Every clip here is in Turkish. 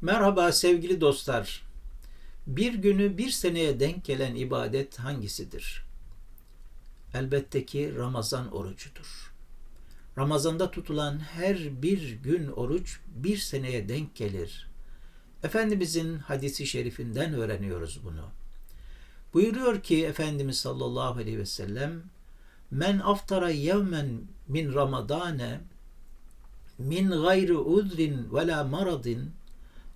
Merhaba sevgili dostlar. Bir günü bir seneye denk gelen ibadet hangisidir? Elbette ki Ramazan orucudur. Ramazanda tutulan her bir gün oruç bir seneye denk gelir. Efendimizin hadisi şerifinden öğreniyoruz bunu. Buyuruyor ki Efendimiz sallallahu aleyhi ve sellem Men aftara yevmen min ramadane min gayri udrin ve la maradin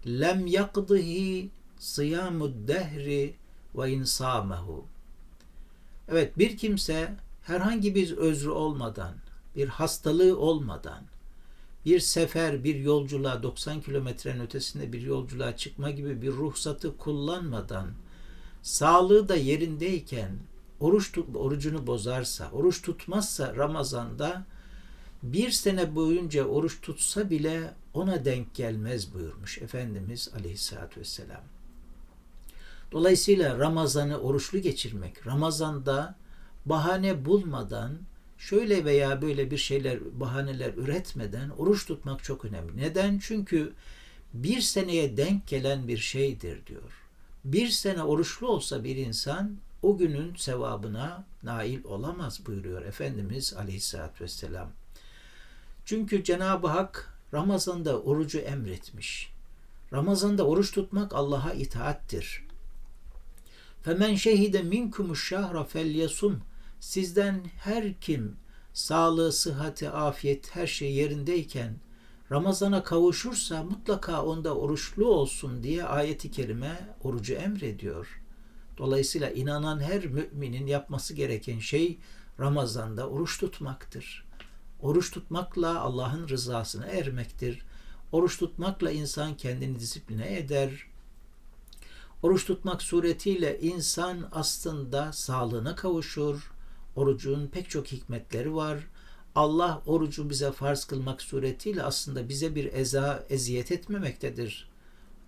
lem yakdihi sıyamud dehri ve insamahu. Evet bir kimse herhangi bir özrü olmadan, bir hastalığı olmadan, bir sefer, bir yolculuğa 90 kilometrenin ötesinde bir yolculuğa çıkma gibi bir ruhsatı kullanmadan, sağlığı da yerindeyken oruç tut, orucunu bozarsa, oruç tutmazsa Ramazan'da bir sene boyunca oruç tutsa bile ona denk gelmez buyurmuş Efendimiz Aleyhisselatü Vesselam. Dolayısıyla Ramazan'ı oruçlu geçirmek, Ramazan'da bahane bulmadan, şöyle veya böyle bir şeyler, bahaneler üretmeden oruç tutmak çok önemli. Neden? Çünkü bir seneye denk gelen bir şeydir diyor. Bir sene oruçlu olsa bir insan o günün sevabına nail olamaz buyuruyor Efendimiz Aleyhisselatü Vesselam. Çünkü Cenab-ı Hak Ramazan'da orucu emretmiş. Ramazan'da oruç tutmak Allah'a itaattir. Femen şehide minkumuş şahra felyasum. Sizden her kim sağlığı, sıhhati, afiyet her şey yerindeyken Ramazana kavuşursa mutlaka onda oruçlu olsun diye ayeti kerime orucu emrediyor. Dolayısıyla inanan her müminin yapması gereken şey Ramazan'da oruç tutmaktır. Oruç tutmakla Allah'ın rızasına ermektir. Oruç tutmakla insan kendini disipline eder. Oruç tutmak suretiyle insan aslında sağlığına kavuşur. Orucun pek çok hikmetleri var. Allah orucu bize farz kılmak suretiyle aslında bize bir eza, eziyet etmemektedir.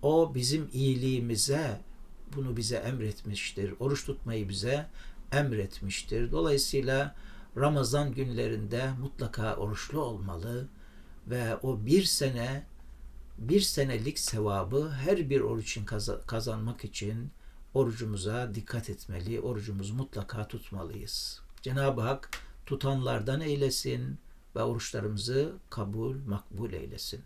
O bizim iyiliğimize bunu bize emretmiştir. Oruç tutmayı bize emretmiştir. Dolayısıyla Ramazan günlerinde mutlaka oruçlu olmalı ve o bir sene bir senelik sevabı her bir oruç için kazanmak için orucumuza dikkat etmeli. Orucumuzu mutlaka tutmalıyız. Cenab-ı Hak tutanlardan eylesin ve oruçlarımızı kabul makbul eylesin.